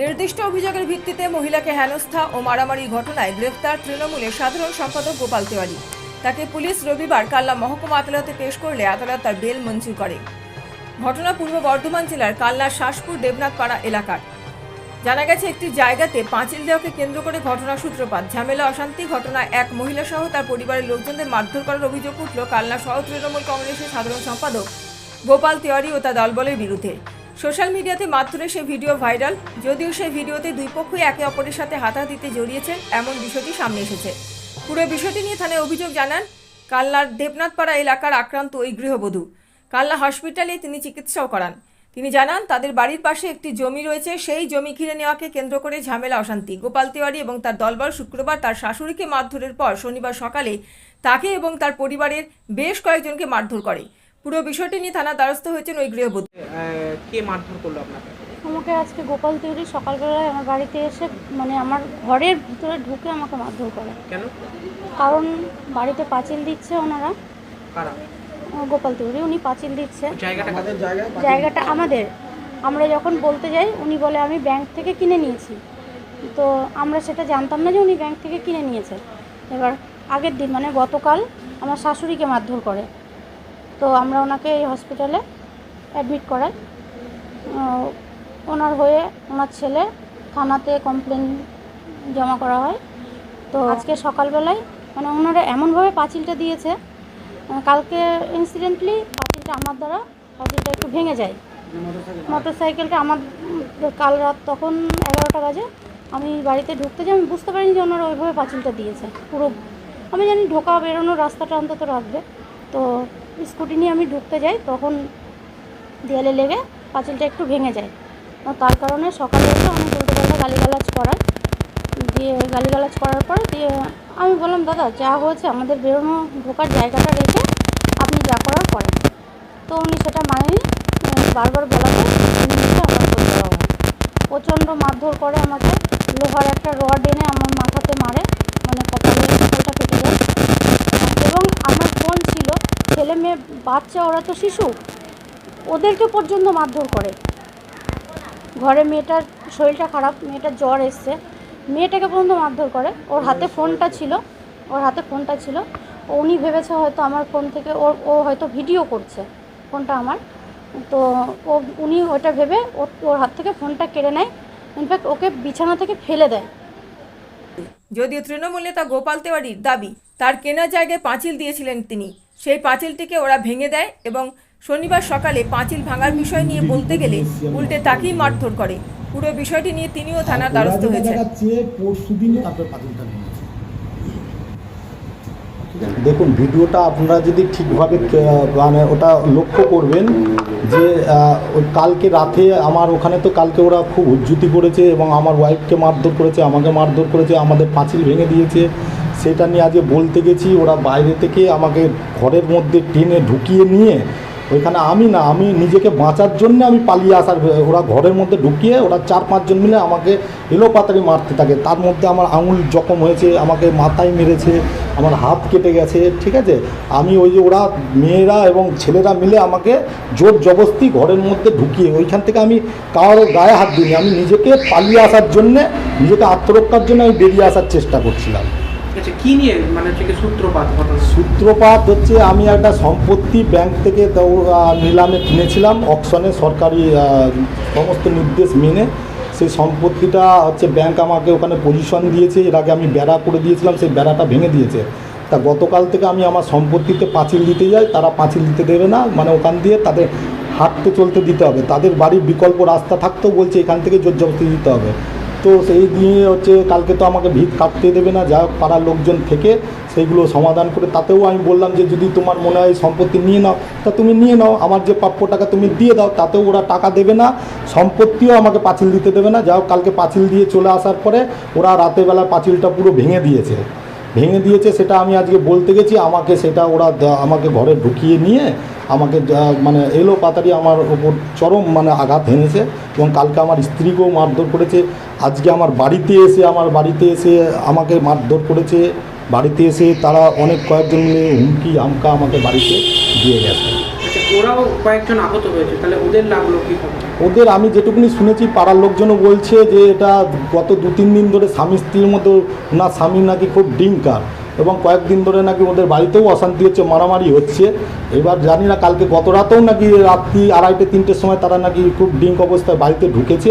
নির্দিষ্ট অভিযোগের ভিত্তিতে মহিলাকে হেনস্থা ও মারামারি ঘটনায় গ্রেফতার তৃণমূলের সাধারণ সম্পাদক গোপাল তেওয়ারি। তাকে পুলিশ রবিবার কাল্লা মহকুমা আদালতে পেশ করলে আদালত তার বেল মঞ্জুর করে। ঘটনা পূর্ব বর্ধমান জেলার কাল্লা শাসপুর দেবনাথ পাড়া এলাকার। জানা গেছে, একটি জায়গাতে পাঁচিল দেওয়াকে কেন্দ্র করে ঘটনার সূত্রপাত ঝামেলা, অশান্তি ঘটনায় এক মহিলা সহ তার পরিবারের লোকজনদের মারধর করার অভিযোগ উঠল কালনা সহ তৃণমূল কংগ্রেসের সাধারণ সম্পাদক গোপাল তেওয়ারি ও তার দলবলের বিরুদ্ধে। সোশ্যাল মিডিয়াতে মাত্রে সে ভিডিও ভাইরাল, যদিও সেই ভিডিওতে দুই পক্ষই একে অপরের সাথে হাতাহাতিতে জড়িয়েছেন এমন বিষয়টি সামনে এসেছে। পুরো বিষয়টি নিয়ে থানায় অভিযোগ জানান, কালনার দেবনাথপাড়া এলাকার আক্রান্ত ওই গৃহবধূ। কালনা হসপিটালে তিনি চিকিৎসাও করান। তিনি জানান, তাদের বাড়ির পাশে একটি জমি রয়েছে, সেই জমি ঘিরে নেওয়াকে কেন্দ্র করে ঝামেলা অশান্তি। গোপাল তিওয়ারি এবং তার দলবল শুক্রবার তার শাশুড়িকে মারধরের পর শনিবার সকালে তাকে এবং তার পরিবারের বেশ কয়েকজনকে মারধর করে। পুরো বিষয়টি নিয়ে থানা দ্বারস্থ হয়েছেন ওই গৃহবধূ। কে মারধর করল আপনাকে? আমাকে আজকে গোপাল তিউরি সকালবেলায় আমার বাড়িতে এসে মানে আমার ঘরের ভিতরে ঢুকে আমাকে মারধর করে। কেন? কারণ বাড়িতে পাঁচিল দিচ্ছে ওনারা। কারা? গোপাল তিউরি উনি পাঁচিল দিচ্ছে। জায়গাটা কাদের? জায়গাটা আমাদের। আমরা যখন বলতে যাই উনি বলে আমি ব্যাংক থেকে কিনে নিয়েছি। তো আমরা সেটা জানতাম না যে উনি ব্যাংক থেকে কিনে নিয়েছে। এবার আগের দিন মানে গতকাল আমার শাশুড়িকে মারধর করে। তো আমরা ওনাকে এই হসপিটালে অ্যাডমিট করাই। ওনার হয়ে ওনার ছেলে থানাতে কমপ্লেন জমা করা হয়। তো আজকে সকালবেলায় মানে ওনারা এমনভাবে পাঁচিলটা দিয়েছে কালকে ইনসিডেন্টলি পাঁচিলটা আমার দ্বারা পাঁচিলটা একটু ভেঙে যায়। মোটর সাইকেলটা আমার কাল রাত তখন এগারোটা বাজে আমি বাড়িতে ঢুকতে যাই, আমি বুঝতে পারিনি যে ওনারা ওইভাবে পাঁচিলটা দিয়েছে। পুরো আমি জানি ঢোকা বেরোনোর রাস্তাটা অন্তত রাখবে। তো স্কুটি নিয়ে আমি ঢুকতে যাই, তখন দেয়ালে লেগে পাঁচিলটা একটু ভেঙে যায়। তার কারণে সকালে এসে আমি উল্টোপাল্টা গালিগালাজ করার, দিয়ে গালিগালাজ করার পরে দিয়ে আমি বললাম, দাদা, যা হয়েছে, আমাদের বেরোনো, ঢোকার জায়গাটা রেখে আপনি যা করার করেন। তো উনি সেটা মানেনি বারবার বলাতে আমার প্রচণ্ড মারধর করে আমাকে, লোহার একটা রড এনে আমার মাথাতে মারে মানে কপালে কপালটা কেটে যায় এবং আমার ফোন ছিল ছেলে মেয়ে বাচ্চা, ওরা তো শিশু। ওদেরকে পর্যন্ত মারধর করে। ঘরে মেয়েটার শরীরটা খারাপ, মেয়েটার জ্বর এসছে। মেয়েটাকে পর্যন্ত মারধর করে। ওর হাতে ফোনটা ছিল, ওর হাতে ফোনটা ছিল। উনি ভেবেছে হয়তো আমার ফোন থেকে ওর ও হয়তো ভিডিও করছে ফোনটা আমার। তো ও, উনি ওটা ভেবে ওর হাত থেকে ফোনটা কেড়ে নেয়। ইনফ্যাক্ট ওকে বিছানা থেকে ফেলে দেয়। যদিও তৃণমূল নেতা গোপাল তেওয়ারির দাবি, তার কেনা জায়গায় পাঁচিল দিয়েছিলেন তিনি। সেই পাঁচিলটিকে ওরা ভেঙে দেয় এবং শনিবার সকালে পাঁচিল ভাঙার বিষয় নিয়ে বলতে গেলে উল্টে তাকেই মারধর করে। পুরো বিষয়টি নিয়ে তিনিও থানার দ্বারস্থ ভেঙেছে। দেখুন ভিডিওটা আপনারা যদি ঠিকভাবে মানে ওটা লক্ষ্য করবেন যে ওই কালকে রাতে আমার ওখানে তো কালকে ওরা খুব উজ্জুতি করেছে এবং আমার ওয়াইফকে মারধর করেছে আমাকে মারধর করেছে আমাদের পাঁচিল ভেঙে দিয়েছে। সেটা নিয়ে আজকে বলতে গেছি, ওরা বাইরে থেকে আমাকে ঘরের মধ্যে টেনে ঢুকিয়ে নিয়ে, ওইখানে আমি না, আমি নিজেকে বাঁচার জন্য আমি পালিয়ে আসার, ওরা ঘরের মধ্যে ঢুকিয়ে ওরা চার পাঁচজন মিলে আমাকে এলো পাতারি মারতে থাকে। তার মধ্যে আমার আঙুল জখম হয়েছে, আমাকে মাথায় মেরেছে, আমার হাত কেটে গেছে, ঠিক আছে? আমি ওই যে ওরা মেয়েরা এবং ছেলেরা মিলে আমাকে জোর জবস্তি ঘরের মধ্যে ঢুকিয়ে, ওইখান থেকে আমি কারোর গায়ে হাত দিইনি। আমি নিজেকে পালিয়ে আসার জন্যে, নিজেকে আত্মরক্ষার জন্য আমি বেরিয়ে আসার চেষ্টা করছিলাম। আচ্ছা মানে সূত্রপাত হচ্ছে আমি একটা সম্পত্তি ব্যাংক থেকে নিলামে কিনেছিলাম অকশনে সরকারি সমস্ত নির্দেশ মেনে। সেই সম্পত্তিটা হচ্ছে ব্যাংক আমাকে ওখানে পজিশন দিয়েছে, এর আগে আমি বেড়া করে দিয়েছিলাম, সেই বেড়াটা ভেঙে দিয়েছে। তা গতকাল থেকে আমি আমার সম্পত্তিতে পাঁচিল দিতে যাই, তারা পাঁচিল দিতে দেবে না মানে ওখান দিয়ে তাদের হাঁটতে চলতে দিতে হবে। তাদের বাড়ির বিকল্প রাস্তা থাকতেও বলছে এখান থেকে জোর জবস্তি দিতে হবে। তো সেই দিয়ে হচ্ছে কালকে তো আমাকে ভিত কাটতে দেবে না, যা পাড়ার লোকজন থেকে সেইগুলো সমাধান করে, তাতেও আমি বললাম যে যদি তোমার মনে হয় সম্পত্তি নিয়ে নাও, তা তুমি নিয়ে নাও, আমার যে প্রাপ্য টাকা তুমি দিয়ে দাও, তাতেও ওরা টাকা দেবে না, সম্পত্তিও আমাকে পাঁচিল দিতে দেবে না, যা কালকে পাঁচিল দিয়ে চলে আসার পরে ওরা রাতেবেলা পাঁচিলটা পুরো ভেঙে দিয়েছে। ভেঙে দিয়েছে, সেটা আমি আজকে বলতে গেছি। আমাকে সেটা ওরা আমাকে ঘরে ঢুকিয়ে নিয়ে আমাকে মানে এলো, পাতারি আমার ওপর চরম মানে আঘাত হেনেছে এবং কালকে আমার স্ত্রীকেও মারধর করেছে। আজকে আমার বাড়িতে এসে, আমার বাড়িতে এসে আমাকে মারধর করেছে। বাড়িতে এসে তারা অনেক কয়েকজন হুমকি আমকা আমাকে বাড়িতে দিয়ে গেছে। ওরাও কয়েকজন আহত হয়েছে, তাহলে ওদের লাগল কি ওদের আমি যেটুকুনি শুনেছি, পাড়ার লোকজনও বলছে যে এটা গত দু তিন দিন ধরে স্বামী স্ত্রীর মতো, না স্বামী নাকি খুব ডিঙ্কার এবং কয়েকদিন ধরে নাকি ওদের বাড়িতেও অশান্তি হচ্ছে, মারামারি হচ্ছে। এবার জানি না, কালকে গত রাতেও নাকি রাত্রি আড়াইটে, তিনটের সময় তারা নাকি খুব ডিঙ্ক অবস্থায় বাড়িতে ঢুকেছে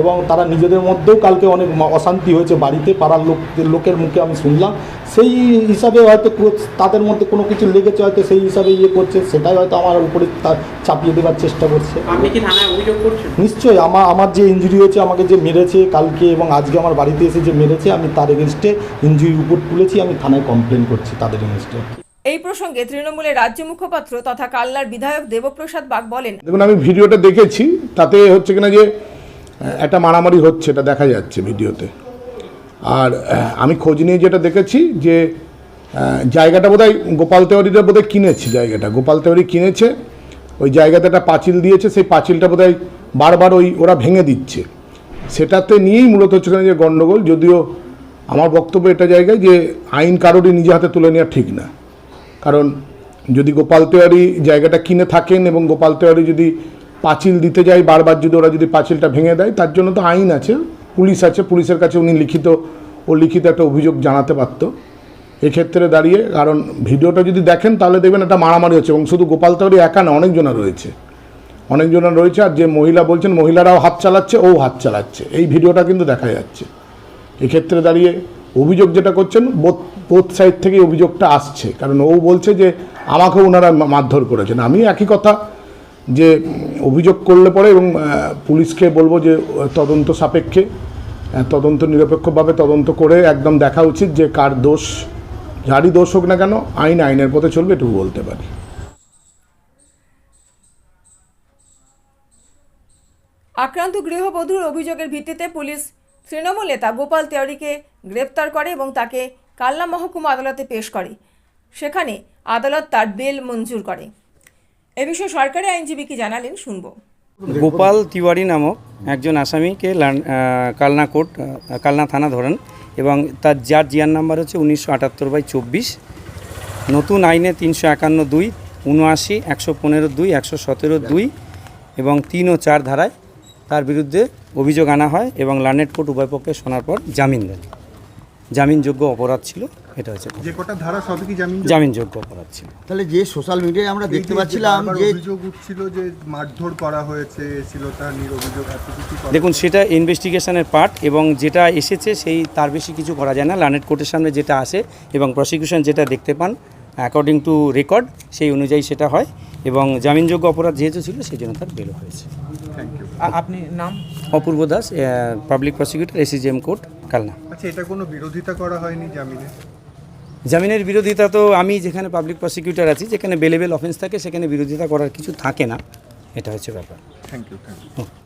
এবং তারা নিজেদের মধ্যেও কালকে অনেক অশান্তি হয়েছে বাড়িতে, পাড়ার লোক লোকের মুখে আমি শুনলাম। সেই হিসাবে হয়তো তাদের মধ্যে কোনো কিছু লেগেছে হয়তো সেই হিসাবে ইয়ে করছে সেটাই হয়তো আমার উপরে তা- চাপিয়ে দেওয়ার চেষ্টা করছে। আপনি কি থানায় অভিযোগ করছেন? নিশ্চয়ই আমার আমার যে ইঞ্জুরি হয়েছে আমাকে যে মেরেছে কালকে এবং আজকে আমার বাড়িতে এসে যে মেরেছে আমি তার এগেনস্টে ইঞ্জুরি রিপোর্ট তুলেছি আমি থানায় কমপ্লেন করছি তাদের এগেনস্টে এই প্রসঙ্গে তৃণমূলের রাজ্য মুখপাত্র তথা কাল্লার বিধায়ক দেবপ্রসাদ বাগ বলেন দেখুন আমি ভিডিওটা দেখেছি তাতে হচ্ছে কিনা যে একটা মারামারি হচ্ছে এটা দেখা যাচ্ছে ভিডিওতে। আর আমি খোঁজ নিয়ে যেটা দেখেছি যে জায়গাটা বোধহয় গোপাল তেওয়ারিটা বোধহয় কিনেছে জায়গাটা। গোপাল তেওয়ারি কিনেছে, ওই জায়গাতে একটা পাঁচিল দিয়েছে, সেই পাঁচিলটা বোধহয় বারবার ওই ওরা ভেঙে দিচ্ছে। সেটাতে নিয়েই মূলত হচ্ছে যে গণ্ডগোল যদিও আমার বক্তব্য এটা জায়গায় যে আইন কারোরই নিজে হাতে তুলে নেওয়া ঠিক না। কারণ যদি গোপাল তেওয়ারি জায়গাটা কিনে থাকেন এবং গোপাল তেওয়ারি যদি পাঁচিল দিতে যায়, বারবার যদি ওরা যদি পাঁচিলটা ভেঙে দেয়, তার জন্য তো আইন আছে। পুলিশ আছে, পুলিশের কাছে উনি লিখিত, ও লিখিত একটা অভিযোগ জানাতে পারতো। এক্ষেত্রে দাঁড়িয়ে, কারণ ভিডিওটা যদি দেখেন, তাহলে দেখবেন একটা মারামারি হচ্ছে, এবং শুধু গোপাল তেওয়ারি একা না, অনেকজনা রয়েছে। অনেকজনা রয়েছে, আর যে মহিলা বলছেন, মহিলারাও হাত চালাচ্ছে, ও হাত চালাচ্ছে। এই ভিডিওটা কিন্তু দেখা যাচ্ছে। এক্ষেত্রে দাঁড়িয়ে অভিযোগ যেটা করছেন বোথ বোথ সাইড থেকে অভিযোগটা আসছে। কারণ ও বলছে যে, আমাকেও ওনারা মারধর করেছেন। আমি একই কথা যে, অভিযোগ করলে পরে এবং পুলিশকে বলব যে, তদন্ত সাপেক্ষে তদন্ত নিরপেক্ষভাবে তদন্ত করে একদম দেখা উচিত যে কার দোষ, যারই দোষ হোক না কেন, আইন আইনের পথে চলবে, এটুকু বলতে পারি। আক্রান্ত গৃহবধূর অভিযোগের ভিত্তিতে পুলিশ তৃণমূল নেতা গোপাল তেওয়ারিকে গ্রেপ্তার করে এবং তাকে কাল্লা মহকুমা আদালতে পেশ করে। সেখানে আদালত তার বেল মঞ্জুর করে। এ বিষয়ে সরকারি আইনজীবী কি জানালেন, শুনব। গোপাল তিওয়ারি নামক একজন আসামিকে কালনা কোর্ট কালনা থানা ধরেন এবং তার যার জিয়ার নাম্বার হচ্ছে উনিশশো আটাত্তর বাই চব্বিশ। নতুন আইনে তিনশো একান্ন দুই, উনআশি, একশো পনেরো দুই, একশো সতেরো দুই এবং তিন ও চার ধারায় তার বিরুদ্ধে অভিযোগ আনা হয় এবং লার্নেট কোর্ট উভয় পক্ষে শোনার পর জামিন দেন। জামিনযোগ্য অপরাধ ছিল এটা হচ্ছে যে কটা ধারা সবই কি জামিন জামিনযোগ্য অপরাধ ছিল। তাহলে যে সোশ্যাল মিডিয়ায় আমরা দেখতে পাচ্ছিলাম যে অভিযোগ উঠছিল যে মারধর করা হয়েছে শ্লীলতাহানির অভিযোগ এত কিছু দেখুন সেটা ইনভেস্টিগেশনের পার্ট এবং যেটা এসেছে সেই তার বেশি কিছু করা যায় না। লার্নেট কোর্টের সামনে যেটা আসে এবং প্রসিকিউশন যেটা দেখতে পান অ্যাকর্ডিং টু রেকর্ড সেই অনুযায়ী সেটা হয় এবং জামিনযোগ্য অপরাধ যেহেতু ছিল সেই জন্য তার বেরো হয়েছে। থ্যাংক ইউ আ- আপনি নাম? Apurba Das public prosecutor ACJM court Kalna আচ্ছা এটা কোনো বিরোধিতা করা হয়নি জামিনে? জামিনের বিরোধিতা তো আমি যেখানে পাবলিক প্রসিকিউটর আছি যেখানে বেলেবেল অফেন্স থাকে সেখানে বিরোধিতা করার কিছু থাকে না। এটা হচ্ছে ব্যাপার। Thank you thank you